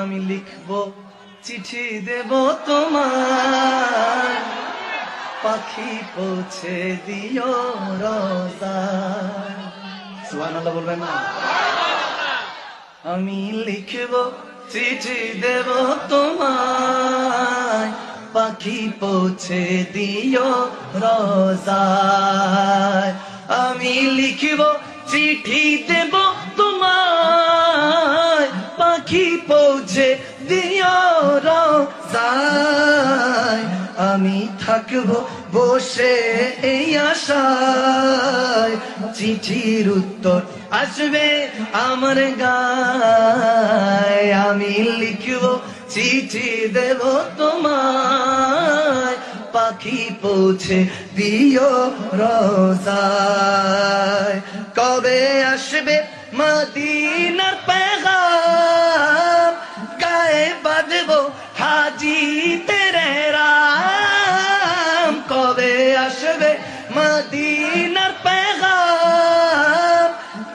আমি লিখব চিঠি দেব তোমার। পাখি পৌঁছে দিও সুবহানাল্লাহ বলবেন না? আমি লিখব চিঠি দেব তোমায় পাখি পৌঁছে দিও রোজায় আমি লিখব চিঠি দেব তোমায় পাখি পৌঁছে দিও আমি থাকব বসে এই আশায়। চিঠির উত্তর আসবে আমার গায়। আমি লিখব, চিঠি দেব তোমায়। পাখি পৌঁছে দিও রোজায়। কবে আসবে মদিনার পেগাম হাজি তেরে রাম কবে আসবে মদিনার পেগাম?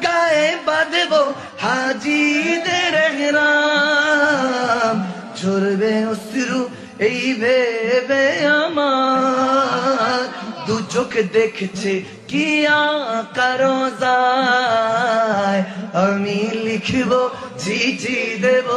গায়ে বাঁধবো হাজিদের রাম ঝরবে অশ্রু, এই ভেবে আমার। দু চোখ দেখছে কি কারও যায় আমি লিখব চিঠি দেব